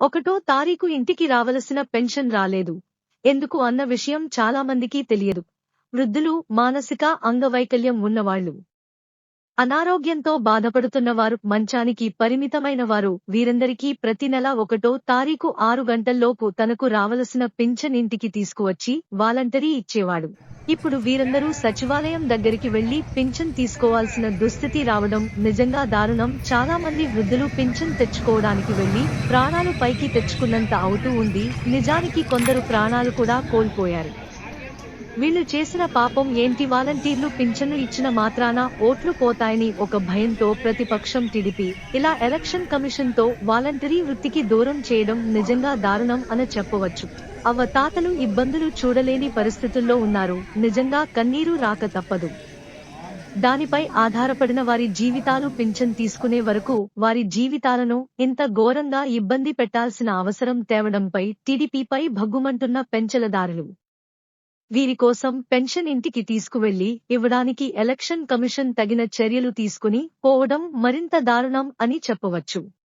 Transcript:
ఒకటో తారీఖు ఇంటికి రావలసిన పెన్షన్ రాలేదు. ఎందుకు అన్న విషయం చాలా మందికి తెలియదు. వృద్ధులు మానసిక అంగవైకల్యం ఉన్నవాళ్ళు అనారోగ్యంతో బాధపడుతున్న వారు మంచానికి పరిమితమైన వారు వీరందరికీ ప్రతి నెల ఒకటో తారీఖు ఆరు గంటల్లోపు తనకు రావలసిన పింఛన్ ఇంటికి తీసుకువచ్చి వాలంటరీ ఇచ్చేవాడు. ఇప్పుడు వీరందరూ సచివాలయం దగ్గరికి వెళ్ళి పింఛన్ తీసుకోవాల్సిన దుస్థితి రావడం నిజంగా దారుణం. చాలా మంది వృద్ధులు పింఛన్ తెచ్చుకోవడానికి వెళ్ళి ప్రాణాలు పైకి తెచ్చుకున్నంత అవుతూ ఉంది. నిజానికి కొందరు ప్రాణాలు కూడా కోల్పోయారు. వీళ్ళు చేసిన పాపం ఏంటి? వాలంటీర్లు పింఛను ఇచ్చిన మాత్రాన ఓట్లు పోతాయని ఒక భయంతో ప్రతిపక్షం టిడిపి. ఇలా ఎలక్షన్ కమిషన్తో వాలంటరీ వృత్తికి దూరం చేయడం నిజంగా దారుణం అని చెప్పవచ్చు. అవ్వ తాతలు ఇబ్బందులు చూడలేని పరిస్థితుల్లో ఉన్నారు. నిజంగా కన్నీరు రాక తప్పదు. దానిపై ఆధారపడిన వారి జీవితాలు పింఛన్ తీసుకునే వరకు వారి జీవితాలను ఇంత ఘోరంగా ఇబ్బంది పెట్టాల్సిన అవసరం తేవడంపై టీడీపీపై భగ్గుమంటున్న పెంచలదారులు. వీరి కోసం పెన్షన్ ఇంటికి తీసుకువెళ్ళి ఇవ్వడానికి ఎలక్షన్ కమిషన్ తగిన చర్యలు తీసుకుని పోవడం మరింత దారుణం అని చెప్పవచ్చు.